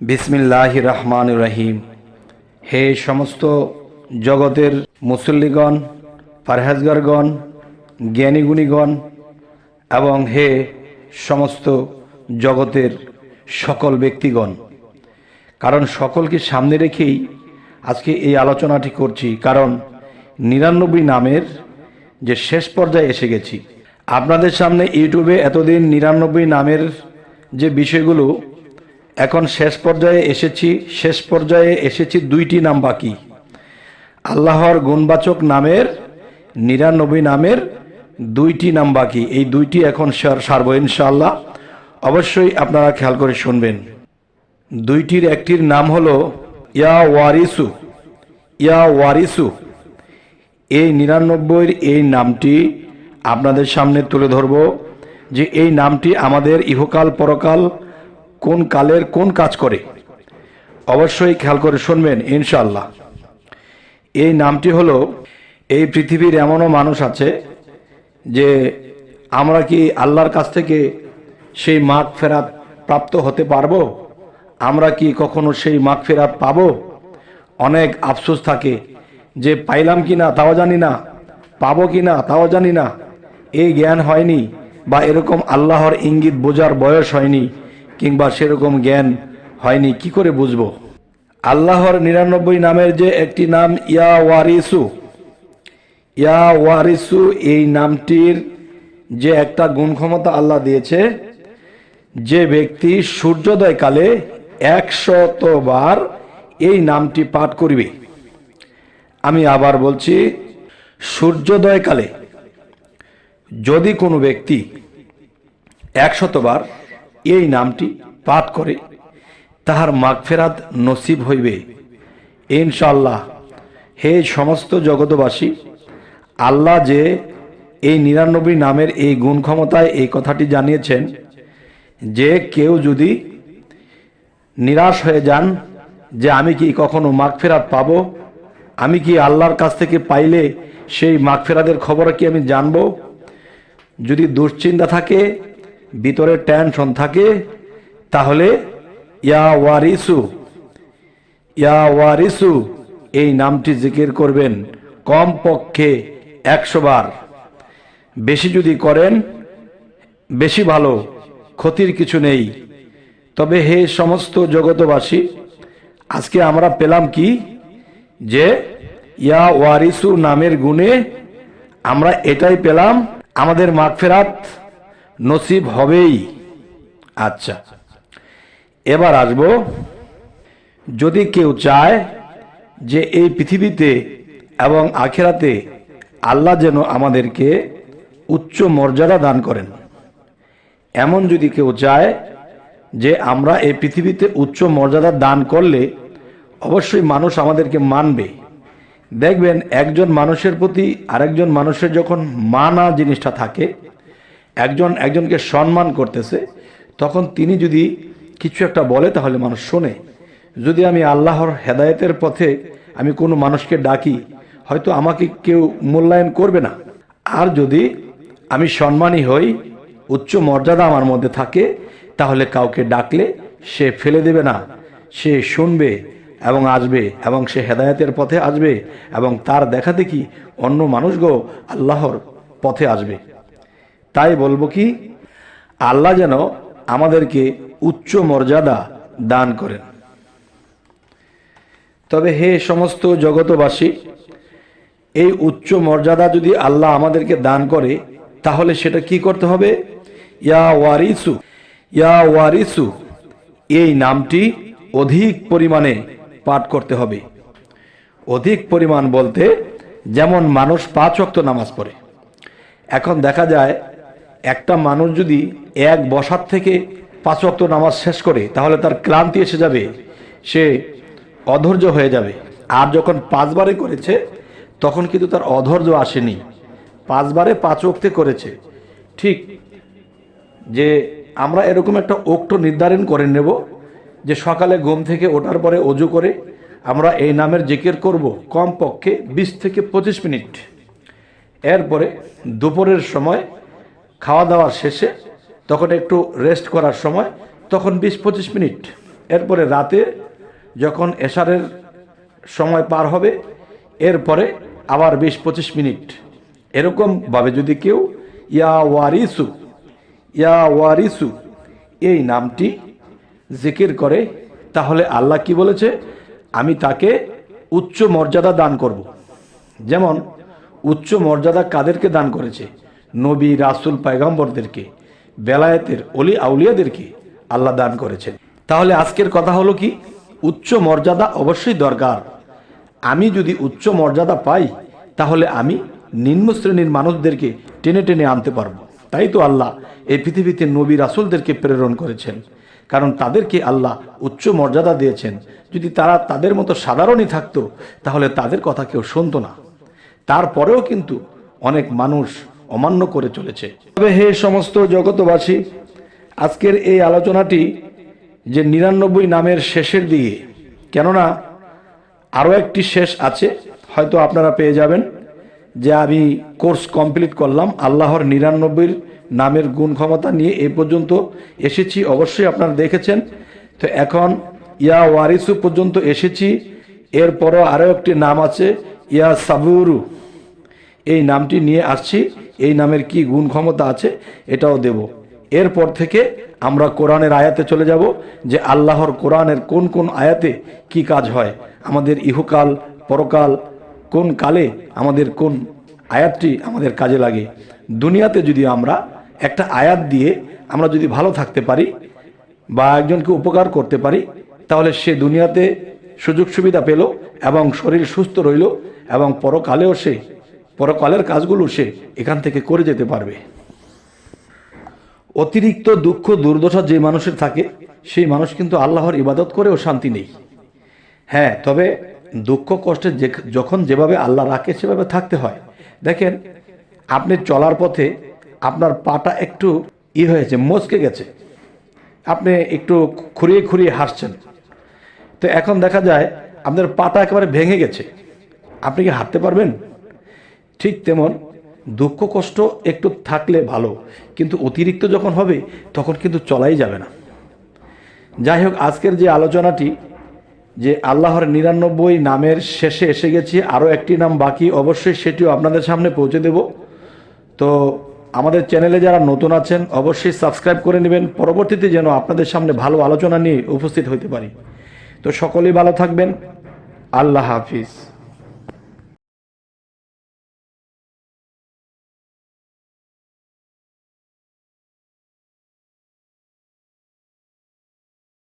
বিসমিল্লাহ রহমান রহিম। হে সমস্ত জগতের মুসল্লিগণ, পারহেজগারগণ, জ্ঞানীগুণীগণ এবং হে সমস্ত জগতের সকল ব্যক্তিগণ, কারণ সকলকে সামনে রেখেই আজকে এই আলোচনাটি করছি, কারণ নিরানব্বই নামের যে শেষ পর্যায়ে এসে গেছি। আপনাদের সামনে ইউটিউবে এতদিন নিরানব্বই নামের যে বিষয়গুলো এখন শেষ পর্যায়ে এসেছি, শেষ পর্যায়ে এসেছি দুইটি নাম বাকি। আল্লাহর গুণবাচক নামের, নিরানব্বই নামের দুইটি নাম বাকি। এই দুইটি এখন সার, সারব ইনশাআল্লাহ। অবশ্যই আপনারা খেয়াল করে শুনবেন। দুইটির একটির নাম হলো, ইয়া ওয়ারিসু ইয়া ওয়ারিসু। এই নিরানব্বইয়ের এই নামটি আপনাদের সামনে তুলে ধরব যে এই নামটি আমাদের ইহকাল পরকাল কোন কালের কোন কাজ করে? অবশ্যই খেয়াল করে শুনবেন ইনশাল্লাহ এই নামটি হলো, এই পৃথিবীর এমনও মানুষ আছে যে আমরা কি আল্লাহর কাছ থেকে সেই মাগ ফেরাত প্রাপ্ত হতে পারব? আমরা কি কখনো সেই মাগ ফেরাত পাবো? অনেক আফসোস থাকে যে পাইলাম কি না, তাও জানি না, পাবো কি না, তাও জানি না। এই জ্ঞান হয়নি বা এরকম আল্লাহর ইঙ্গিত বোঝার বয়স হয়নি। কিংবা সেরকম জ্ঞান হয়নি, কি করে বুঝব? আল্লাহর নিরানব্বই নামের যে একটি নাম ইয়া ওয়ারিসু ইয়া ওয়ারিসু এই নামটির যে একটা গুণ ক্ষমতা আল্লাহ দিয়েছে, যে ব্যক্তি সূর্যোদয়কালে একশতবার এই নামটি পাঠ করিবে। আমি আবার বলছি, সূর্যোদয়কালে যদি কোনো ব্যক্তি একশতবার এই নামটি পাঠ করে তাহার মাগফেরাত নসিব হইবে। ইনশাল্লাহ হে সমস্ত জগতবাসী আল্লাহ যে এই নিরানব্বই নামের এই গুণ ক্ষমতায় এই কথাটি জানিয়েছেন, যে কেউ যদি নিরাশ হয়ে যান যে আমি কি কখনো মাগফেরাত পাব, আমি কি আল্লাহর কাছ থেকে পাইলে সেই মাগফেরাতের খবর কি আমি জানব? যদি দুশ্চিন্তা থাকে ভিতরে টেনশন থাকে, তাহলে ইয়া ওয়ারিসু ইয়া ওয়ারিসু, এই নামটি জিকির করবেন কম পক্ষে একশো বার। বেশি যদি করেন, বেশি ভালো, ক্ষতির কিছু নেই। তবে হে সমস্ত জগতবাসী আজকে আমরা পেলাম কি? যে ইয়া ওয়ারিসু নামের গুণে আমরা এটাই পেলাম আমাদের মাগফেরাত। নসিব হবেই। আচ্ছা এবার আসব। যদি কেউ চায় যে এই পৃথিবীতে এবং আখেরাতে আল্লাহ যেন আমাদেরকে উচ্চ মর্যাদা দান করেন, এমন যদি কেউ চায় যে আমরা এই পৃথিবীতে উচ্চ মর্যাদা দান করলে অবশ্যই মানুষ আমাদেরকে মানবে। দেখবেন একজন মানুষের প্রতি আরেকজন মানুষের যখন মানা জিনিসটা থাকে একজন, একজনকে সম্মান করতেছে, তখন তিনি যদি কিছু একটা বলে, তাহলে মানুষ শোনে। যদি আমি আল্লাহর হেদায়েতের পথে আমি কোনো মানুষকে ডাকি, হয়তো আমাকে কেউ মূল্যায়ন করবে না। আর যদি আমি সম্মানী হই, উচ্চ মর্যাদা আমার মধ্যে থাকে, তাহলে কাউকে ডাকলে সে ফেলে দেবে না। সে শুনবে এবং আসবে এবং সে হেদায়তের পথে আসবে এবং তার দেখা দেখি অন্য মানুষগো আল্লাহর পথে আসবে। তাই বলব কি, আল্লাহ যেন আমাদেরকে উচ্চ মর্যাদা দান করেন। তবে হে সমস্ত জগতবাসী এই উচ্চ মর্যাদা যদি আল্লাহ আমাদেরকে দান করে, তাহলে সেটা কি করতে হবে? ইয়া ওয়ারিসু ইয়া ওয়ারিসু, এই নামটি অধিক পরিমাণে পাঠ করতে হবে। অধিক পরিমাণ বলতে, যেমন মানুষ পাঁচ অক্ত নামাজ পড়ে। এখন দেখা যায় একটা মানুষ যদি এক বসার থেকে পাঁচ অক্ত নামাজ শেষ করে, তাহলে তার ক্লান্তি এসে যাবে, সে অধৈর্য হয়ে যাবে। আর যখন পাঁচবারে করেছে, তখন কিন্তু তার অধৈর্য আসেনি। পাঁচবারে পাঁচ অক্তে করেছে। ঠিক যে আমরা এরকম একটা ওক্ত নির্ধারণ করে নেব যে সকালে ঘুম থেকে ওঠার পরে অজু করে আমরা এই নামের জিকির করব কম পক্ষে বিশ থেকে পঁচিশ মিনিট। এরপরে দুপুরের সময় খাওয়া দাওয়ার শেষে তখন একটু রেস্ট করার সময় তখন বিশ পঁচিশ মিনিট। এরপরে রাতে যখন এশারের সময় পার হবে, এরপরে আবার বিশ পঁচিশ মিনিট। এরকমভাবে যদি কেউ ইয়া ওয়ারিসু ইয়া ওয়ারিসু, এই নামটি জিকির করে, তাহলে আল্লাহ কি বলেছে? আমি তাকে উচ্চ মর্যাদা দান করব। যেমন, উচ্চ মর্যাদা কাদেরকে দান করেছে? নবী, রাসুল, পায়গম্বরদেরকে, বেলায়েতের অলি আউলিয়াদেরকে আল্লাহ দান করেছেন। তাহলে আজকের কথা হলো কি? উচ্চ মর্যাদা অবশ্যই দরকার। আমি যদি উচ্চ মর্যাদা পাই, তাহলে আমি নিম্ন শ্রেণির মানুষদেরকে টেনে টেনে আনতে পারব। তাই তো আল্লাহ এই পৃথিবীতে নবী, রাসুলদেরকে প্রেরণ করেছেন। কারণ তাদেরকে আল্লাহ উচ্চ মর্যাদা দিয়েছেন। যদি তারা তাদের মতো সাধারণই থাকতো, তাহলে তাদের কথা কেউ শুনতো না। তারপরেও কিন্তু অনেক মানুষ অমান্য করে চলেছে। তবে হে সমস্ত জগতবাসী আজকের এই আলোচনাটি যে নিরানব্বই নামের শেষের দিকে, কেননা আরও একটি শেষ আছে, হয়তো আপনারা পেয়ে যাবেন, যে আমি কোর্স কমপ্লিট করলাম, আল্লাহর নিরানব্বই নামের গুণ ক্ষমতা নিয়ে এ পর্যন্ত এসেছি, অবশ্যই আপনারা দেখেছেন। তো এখন ইয়া ওয়ারিসু পর্যন্ত এসেছি, এরপরও আরও একটি নাম আছে, ইয়া সাবুরু। এই নামটি নিয়ে আসছি, এই নামের কি গুণ ক্ষমতা আছে এটাও দেব। এরপর থেকে আমরা কোরআনের আয়াতে চলে যাব, যে আল্লাহর কোরআনের কোন কোন আয়াতে কি কাজ হয়, আমাদের ইহুকাল, পরকাল, কোন কালে আমাদের কোন আয়াতটি আমাদের কাজে লাগে। দুনিয়াতে যদি আমরা একটা আয়াত দিয়ে আমরা যদি ভালো থাকতে পারি বা একজনকে উপকার করতে পারি, তাহলে সে দুনিয়াতে সুযোগ সুবিধা পেল এবং শরীর সুস্থ রইল এবং পরকালেও সে পরকালের কাজগুলো সে এখান থেকে করে যেতে পারবে। অতিরিক্ত দুঃখ, দুর্দশা যে মানুষের থাকে, সেই মানুষ কিন্তু আল্লাহর ইবাদত করেও শান্তি নেই। হ্যাঁ তবে দুঃখ, কষ্টে যখন যেভাবে আল্লাহ রাখে, সেভাবে থাকতে হয়। দেখেন, আপনি চলার পথে আপনার পাটা একটু ই হয়েছে, মচকে গেছে। আপনি একটু খুঁড়িয়ে খুঁড়িয়ে হাসছেন। তো এখন দেখা যায়, আপনার পাটা একেবারে ভেঙে গেছে। আপনি কি হাঁটতে পারবেন? ঠিক তেমন দুঃখ, কষ্ট একটু থাকলে ভালো, কিন্তু অতিরিক্ত যখন হবে, তখন কিন্তু চলাই যাবে না। যাই হোক, আজকের যে আলোচনাটি, যে আল্লাহর নিরানব্বই নামের শেষে এসে গেছি, আরও একটি নাম বাকি, অবশ্যই সেটিও আপনাদের সামনে পৌঁছে দেব। তো আমাদের চ্যানেলে যারা নতুন আছেন, অবশ্যই সাবস্ক্রাইব করে নেবেন। পরবর্তীতে যেন আপনাদের সামনে ভালো আলোচনা নিয়ে উপস্থিত হতে পারি। তো সকলেই ভালো থাকবেন। আল্লাহ হাফিজ।